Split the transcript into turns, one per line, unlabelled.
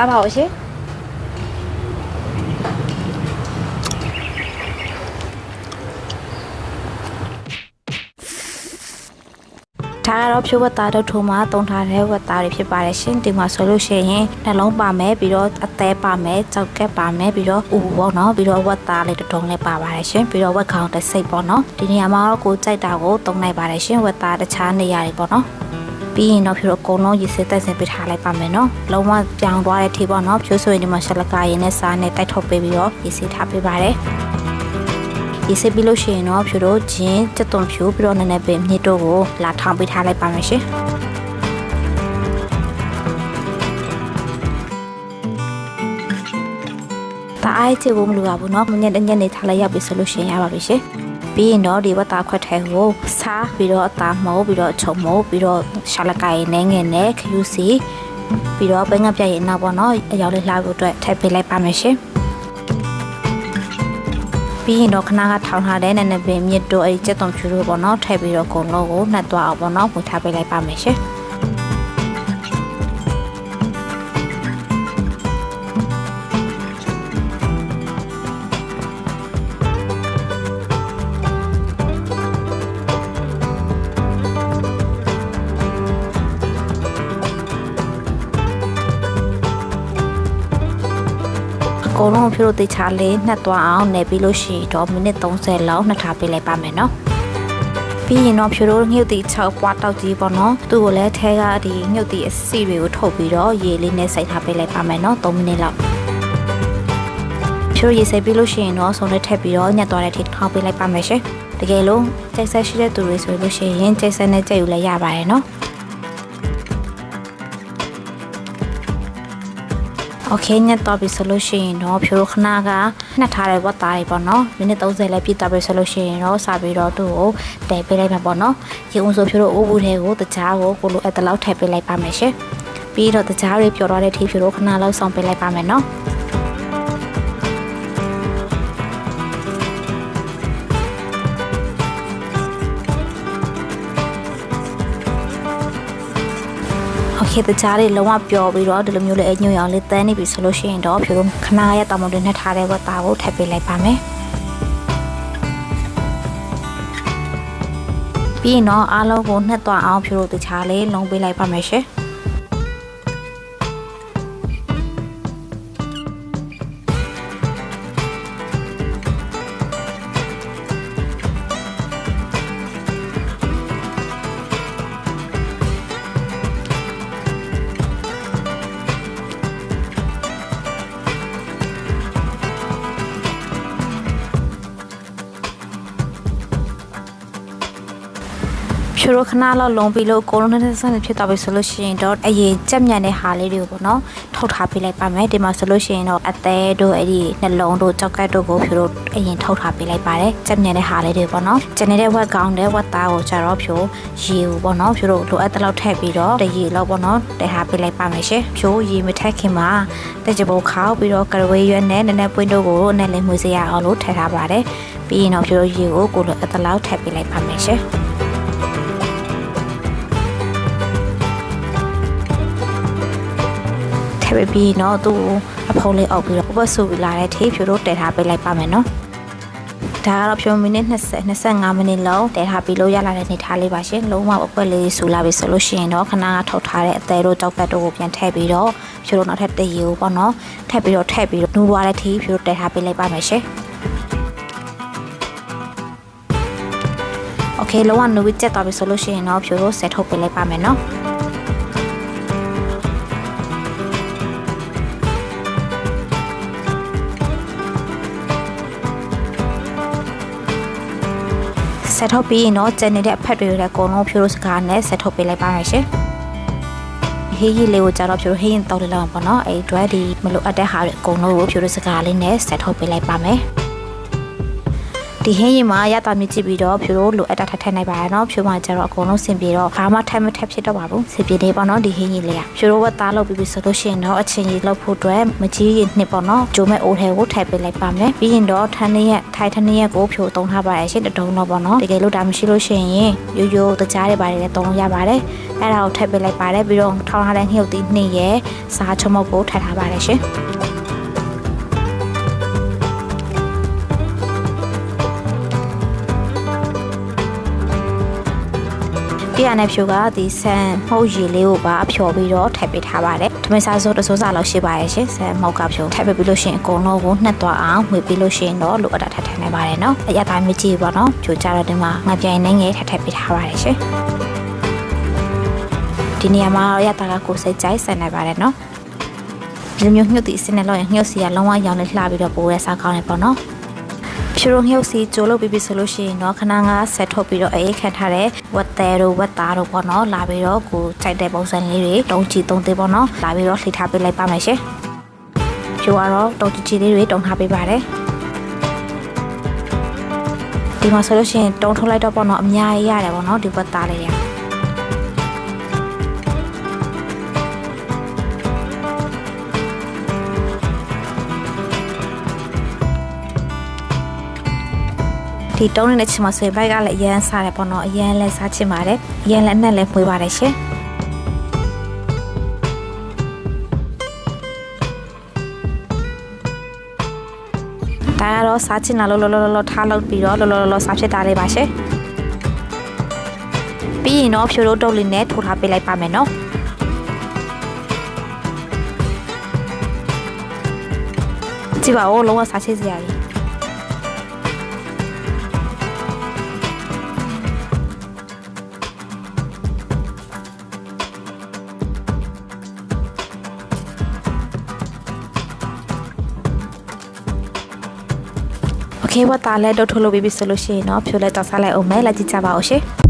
စားပါဦးရှင်ဒါကတော့ဖြိုးဝတ်သားတို့ထုံမှာတုံထားတဲ့ဝတ်သားတွေဖြစ်ပါတယ်ရှင်ဒီမှာဆိုလို့ရှိရင်နှလုံးပါမယ်ပြီးတော့အသေးပါမယ်ကြောက်ကက်ပါမယ်ပြီးတော့ဥပေါ့နော်ပြီးတော့ဝတ်သားလေးတစ်ထုံလည်းပါပါတယ်ရှင်ပြီးတော့ဝတ်ခေါင်းတစ်စိတ်ပေါ့နော်ဒီနေရာမှာတော့ကိုကြိုက်တာကိုတုံလိုက်ပါတယ်ရှင်ဝတ်သားတခြားနေရာတွေပေါ့နော် ပြီးရင်တော့ဖြိုတော့အကုန်လုံးရေစစ်တက်စင်ပေးထားလိုက်ပါမယ်နော်လုံးဝပြောင်းသွားတဲ့ထေပေါ့နော်ဖြိုးဆိုရင်ဒီမှာရှလကာရင်နဲ့စားနဲ့တိုက်ထုတ်ပေးပြီးတော့ရေစစ်ထားပေးပါတယ်ရေစစ်ပြီးလို့ရှိရင်တော့ဖြိုတို့ဂျင်းစက်သွန်ဖြိုပြီးတော့နည်းနည်းပဲမြစ်တို့ကိုလာထောင်ပေးထားလိုက်ပါမယ်ရှင်ဒါအားချေဖို့မလိုပါဘူးเนาะညနေညနေထားလိုက်ရပြီဆိုလို့ရှိရင်ရပါပြီရှင် ပြီးရင်တော့ဒီဝတ်သားခွက်ထဲကိုစားပြီးတော့အသားမိုးပြီးတော့ချုံမိုးပြီးတော့ရှာလကိုင်နဲ့ငယ်နဲ့ခယူစီပြီးတော့ဘင်္ဂပြရဲ့နောက်ပေါ့နော်အရောက်လေးလှဖို့အတွက်ထည့်ပေးလိုက်ပါမယ်ရှင်ပြီးရင်တော့ခဏကထောင်ထားတဲ့နည်းနည်းပင်မြစ်တို့အဲ့ဒီစက်သွန်ဖြူတို့ပေါ့နော်ထည့်ပြီးတော့အကုန်လုံးကိုနှက်သွားအောင်ပေါ့နော်ဝင်ထားပေးလိုက်ပါမယ်ရှင် ကုန်လုံးဖြိုးလို့တေချာလေးနှက်သွားအောင်နေပြီးလို့ရှိရင်တော့မိနစ်30လောက်နှက်ထားပေးလိုက်ပါမယ်နော်ပြီးရင်တော့ဖြိုးလို့ငှုတ်တီ6ပွားတောက်ကြီးပေါ့နော်သူ့ကိုလည်းထဲကဒီငှုတ်တီအစီတွေကိုထုတ်ပြီးတော့ရေလေးနဲ့စိုက်ထားပေးလိုက်ပါမယ်နော်3မိနစ်လောက်ဖြိုးရေစိုက်ပြီးလို့ရှိရင်တော့ဆုံးနဲ့ထည့်ပြီးတော့ညက်သွားတဲ့ထိထောက်ပေးလိုက်ပါမယ်ရှင်တကယ်လို့ကြိုက်ဆက်ရှိတဲ့သူတွေဆိုလို့ရှိရင်ကြိုက်ဆက်နဲ့ကြိုက်ယူလည်းရပါတယ်နော် โอเคညက်တော့ပြီဆိုလို့ရှိရင်တော့ဖြိုးခဏကနှက်ထားတဲ့ဝတ်သားတွေပေါ့နော်မိနစ်30လည်းပြည့်သွားပြီဆိုလို့ရှိရင်တော့စပြီးတော့သူ့ကိုတည်ပေးလိုက်မှာပေါ့နော်ရေဦးဆိုဖြိုးတို့အိုးဘူးထဲကိုတကြားကိုကိုလိုအပ်တဲ့လောက်ထည့်ပေးလိုက်ပါမယ်ရှင်ပြီးတော့တကြားတွေပျော်သွားတဲ့ထိဖြိုးတို့ခဏလောက်ဆောင်ပေးလိုက်ပါမယ်နော် โอเคတကြားလေးလုံးဝပျော်ပြီးတော့ဒီလိုမျိုးလေးအညွန့်အောင်လေးတန်းနေပြီဆိုလို့ရှိရင်တော့ဖြိုးတို့ခဏရတောင်မတွင်နဲ့ထားတဲ့ဝတ်သားကိုထည့်ပေးလိုက်ပါမယ်ပြီးရင်တော့အားလုံးကိုနှက်သွားအောင်ဖြိုးတို့တခြားလေးလုံးပေးလိုက်ပါမယ်ရှင် ဖြိုးတို့ခဏလောက်လုံးပြီးလို့ကိုလုံးနဲ့ဆက်နေဖြစ်သွားပြီဆိုလို့ရှိရင်တော့အရင်ကြက်မြတ်တဲ့ဟာလေးတွေကိုပေါ့နော်ထုတ်ထားပေးလိုက်ပါမယ်ဒီမှာဆိုလို့ရှိရင်တော့အသေးတို့အဲ့ဒီနှလုံးတို့ကြောက်ကတ်တို့ကိုဖြိုးတို့အရင်ထုတ်ထားပေးလိုက်ပါတယ်ကြက်မြတ်တဲ့ဟာလေးတွေပေါ့နော်ကျန်နေတဲ့ဝက်ကောင်းတဲ့ဝက်သားကိုကျတော့ဖြိုးရေကိုပေါ့နော်ဖြိုးတို့လိုအပ်တဲ့လောက်ထည့်ပြီးတော့တရေလောက်ပေါ့နော်တည်ထားပေးလိုက်ပါမယ်ရှင်ဖြိုးရေမထက်ခင်မှာတက်ကြပိုခောက်ပြီးတော့ကရဝေးရွက်နဲ့နည်းနည်းပွင့်တို့ကိုနည်းနည်းမှုစေရအောင်လို့ထည့်ထားပါတယ်ပြီးရင်တော့ဖြိုးတို့ရေကိုကိုလိုအပ်တဲ့လောက်ထည့်ပေးလိုက်ပါမယ်ရှင် ထည့်ပေးပြီးတော့သူ့အဖုံးလေးအောက်ပြီးတော့ဥပဆူပြီးလာတဲ့ထေးဖြိုတို့တည်ထားပေးလိုက်ပါမယ်နော်ဒါကတော့ဖြိုမိနစ်20 25မိနစ်လောက်တည်ထားပြီးလို့ရလာတဲ့နေထားလေးပါရှင်လုံးဝအပွက်လေးဆူလာပြီဆိုလို့ရှိရင်တော့ခဏထုတ်ထားတဲ့အသေးတို့ကြောက်ကတ်တို့ကိုပြန်ထည့်ပြီးတော့ဖြိုတို့နောက်ထပ်တရေကိုပေါ့နော်ထည့်ပြီးတော့ထည့်ပြီးတော့နူးသွားတဲ့ထေးဖြိုတို့တည်ထားပေးလိုက်ပါမယ်ရှင်โอเคလုံးဝနူးပြီးကြက်သွားပြီဆိုလို့ရှိရင်တော့ဖြိုတို့ဆက်ထုတ်ပေးလိုက်ပါမယ်နော် ဆက်ထုတ်ပြီးရင်တော့ကျန်နေတဲ့အဖက်တွေလည်းအကုန်လုံးဖြိုးလို့စကားနဲ့ဆက်ထုတ်ပေးလိုက်ပါမယ်ရှင်ဟေးကြီးလေးကိုကြတော့ဖြိုးဟေးရင်တောက်လိုက်လောက်ပါတော့အဲ့အတွက်ဒီမလိုအပ်တဲ့ဟာတွေအကုန်လုံးကိုဖြိုးလို့စကားလေးနဲ့ဆက်ထုတ်ပေးလိုက်ပါမယ် ဒီဒီဟင်းရင်မှာရတာမြစ်ကြည့်ပြီးတော့ဖြူတို့လိုအပ်တာထပ်ထည့်နိုင်ပါတယ်နော်ဖြူမှာကျတော့အကုန်လုံးစင်ပြေတော့ဘာမှထပ်မထပ်ဖြစ်တော့ပါဘူးစင်ပြေနေပေါ့နော်ဒီဟင်းရင်လေးကဖြူတို့ကသားလုပ်ပြီးပြီဆိုလို့ရှိရင်တော့အချင်းကြီးလုပ်ဖို့အတွက်မကြီးရင်နှစ်ပေါ့နော်ဂျိုမဲ့အိုထဲကိုထည့်ပေးလိုက်ပါမယ်ပြီးရင်တော့ထန်းနည်းရက်ထိုင်ထန်းနည်းရက်ကိုဖြူသုံးထားပါတယ်ရှင်တတုံးတော့ပေါ့နော်တကယ်လို့ဒါမရှိလို့ရှိရင်ရိုးရိုးတကြားတွေပါတယ်လည်းသုံးလို့ရပါတယ်အဲ့ဒါကိုထည့်ပေးလိုက်ပါတယ်ပြီးတော့ထောင်းထားတဲ့ငှုတ်သီးနှစ်ရက်စားချုံမုတ်ကိုထည့်ထားပါတယ်ရှင် ပြရတဲ့ဖြိုကဒီဆန်မှုတ်ရည်လေးကိုပါအဖျော်ပြီးတော့ထည့်ပေးထားပါတယ်။ထမင်းစားစိုးတစိုးစားလောက်ရှိပါရဲ့ရှင်။ဆန်မှုတ်ကဖြိုထည့်ပေးပြီးလို့ရှိရင်အကုန်လုံးကိုနှက်သွားအောင်ဝေပြီးလို့ရှိရင်တော့လိုအပ်တာထည့်ထည့်နိုင်ပါတယ်နော်။အရသာမြကြီးပေါ့နော်။ဂျိုကြတော့ဒီမှာငါပြိုင်နေငယ်ထည့်ထည့်ပေးထားပါတယ်ရှင်။ဒီနေရာမှာအရသာကကိုယ်စိတ်ကြိုက်ဆန်နိုင်ပါတယ်နော်။ဒီမျိုးညှုပ်တီစင်းနဲ့လို့ရင်ညှုပ်စီကလုံးဝရောင်းနေလှပြီးတော့ပိုးရဲစားကောင်းနေပေါ့နော်။ ဖြူရုံညှုပ်စီကြိုးလုပ်ပြီးပြီဆိုလို့ရှိရင်တော့ခဏငါဆက်ထုတ်ပြီးတော့အေးခတ်ထားတဲ့ဝတ်သေးတို့ဝတ်သားတို့ပေါ့နော်လာပြီးတော့ကိုကြိုက်တဲ့ပုံစံလေးတွေတုံးချီတုံးသေးပေါ့နော်လာပြီးတော့လှိထားပေးလိုက်ပါမယ်ရှင်ဖြူကတော့တုံးချီချီလေးတွေတုံးထားပေးပါတယ်ဒီမှာဆိုလို့ရှိရင်တုံးထုတ်လိုက်တော့ပေါ့နော်အများကြီးရတယ်ပေါ့နော်ဒီဝတ်သားလေးတွေ ဒီတုံးနေတဲ့ချင်မှာဆိုရင်ဘိုက်ကလည်းအရန်စားတယ်ပေါ့နော်အရန်လည်းစားချင်ပါတယ်အရန်လည်းအနက်လည်းပွေးပါတယ်ရှင်ဒါကတော့စားချင်တာလို့လောလောလောထားလုပ်ပြီးတော့လောလောလောစားဖြစ်တာလေးပါရှင်ပြီးရင်တော့ဖြိုတို့တုပ်လေးနဲ့ထိုးထားပေးလိုက်ပါမယ်နော်ကြည့်ပါဦးလုံးဝစားချစ်စရာကြီး okay ဘာသားလဲတော့ထုတ်လို့ပြီးပြီဆိုလို့ရှိရင်တော့ဖြိုလဲတော့စားလိုက်အောင်မယ်လက်ကြည့်ကြပါဦးရှင်